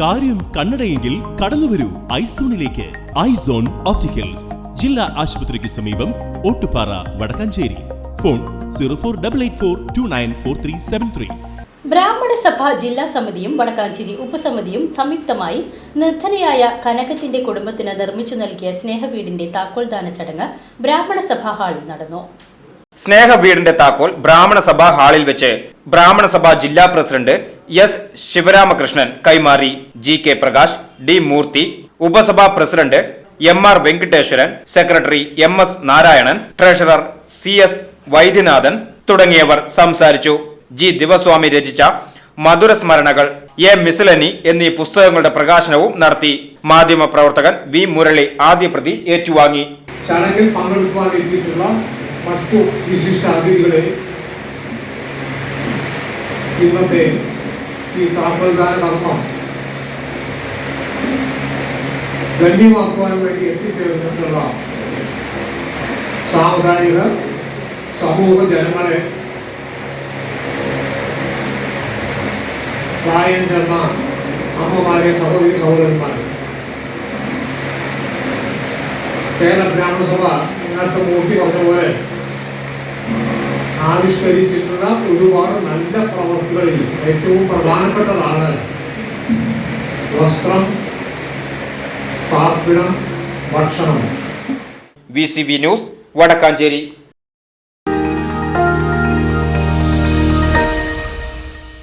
കാര്യം കണ്ണടയെങ്കിൽ കടന്നുവരൂ ഐസോണിലേക്ക്. Eyes on opticals. ജില്ലാ ആശുപത്രിക്ക് സമീപം ഓട്ടുപാറ Vadakkanchery. Phone zero four double eight four two nine four three seven three. ബ്രാഹ്മണ സഭ ജില്ലാ സമിതിയും വടക്കാഞ്ചേരി ഉപസമിതിയും സംയുക്തമായി നിർധനയായ കനകത്തിന്റെ കുടുംബത്തിന് നിർമ്മിച്ചു നൽകിയ സ്നേഹവീടിന്റെ താക്കോൽദാന ചടങ്ങ് ബ്രാഹ്മണ സഭാ ഹാളിൽ നടന്നു. സ്നേഹ വീടിന്റെ താക്കോൽ ബ്രാഹ്മണ സഭാ ഹാളിൽ വെച്ച് ബ്രാഹ്മണ സഭാ ജില്ലാ പ്രസിഡന്റ് എസ്. ശിവരാമകൃഷ്ണൻ കൈമാറി G. K. Prakash D. Murthy ഉപസഭാ president M. R. Venkateswaran secretary M. S. Narayanan treasurer C. S. Vaidyanathan തുടങ്ങിയവർ സംസാരിച്ചു. ജി. ദിവസ്വാമി രചിച്ച മധുര സ്മരണകൾ എ. മിസലനി എന്നീ പുസ്തകങ്ങളുടെ പ്രകാശനവും നടത്തി. മാധ്യമ പ്രവർത്തകൻ വി. മുരളി ആദ്യ പ്രതി ഏറ്റുവാങ്ങി. ചടങ്ങിൽ പങ്കെടുക്കുവാൻ എത്തിയിട്ടുള്ള മറ്റു വിശിഷ്ട അതിഥികളെ ഇന്നത്തെ ഈ താക്കോൽദാന കർമ്മം ഗണ്യമാക്കുവാൻ വേണ്ടി എത്തിച്ചേർന്നിട്ടുള്ള സാമുദായിക സമൂഹ ജനങ്ങളെ പ്രായം ചെന്ന അമ്മമാരെ സഹോദരി സഹോദരന്മാരെ. കേരള ബ്രാഹ്മണസഭ നേരത്തെ മൂർത്തി പറഞ്ഞ പോലെ ആവിഷ്കരിച്ചിട്ടുള്ള ഒരുപാട് നല്ല പ്രവർത്തികളിൽ ഏറ്റവും പ്രധാനപ്പെട്ടതാണ് വസ്ത്രം പാർപ്പിടം ഭക്ഷണം. V C V news Vadakkanchery.